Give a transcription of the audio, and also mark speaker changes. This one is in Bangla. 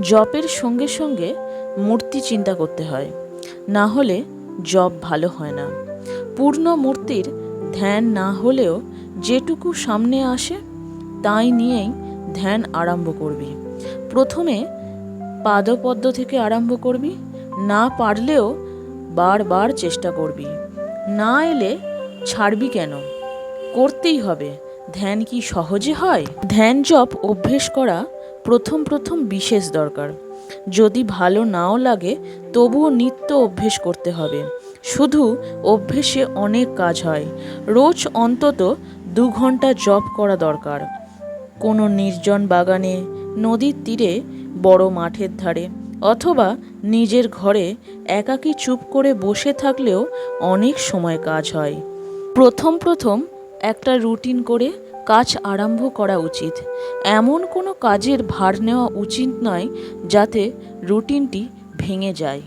Speaker 1: জপের সঙ্গে সঙ্গে মূর্তি চিন্তা করতে হয়। না হলে জপ ভালো হয় না। পূর্ণ মূর্তির ধ্যান না হলেও যেটুকু সামনে আসে, তাই নিয়েই ধ্যান আরম্ভ করবি। প্রথমে পাদপদ্ম থেকে আরম্ভ করবি। না পারলেও বারবার চেষ্টা করবি। না এলে ছাড়বি কেন? করতেই হবে। ধ্যান কি সহজে হয়? ধ্যান, জপ অভ্যেস করা প্রথম প্রথম বিশেষ দরকার। যদি ভালো নাও লাগে, তবুও নিত্য অভ্যেস করতে হবে। শুধু অভ্যেসে অনেক কাজ হয়। রোজ অন্তত দু ঘণ্টা জপ করা দরকার। কোনো নির্জন বাগানে, নদীর তীরে, বড় মাঠের ধারে, অথবা নিজের ঘরে একাকী চুপ করে বসে থাকলেও অনেক সময় কাজ হয়। প্রথম প্রথম একটা রুটিন করে কাজ আরম্ভ করা উচিত। এমন কোনো কাজের ভার নেওয়া উচিত নয় যাতে রুটিনটি ভেঙে যায়।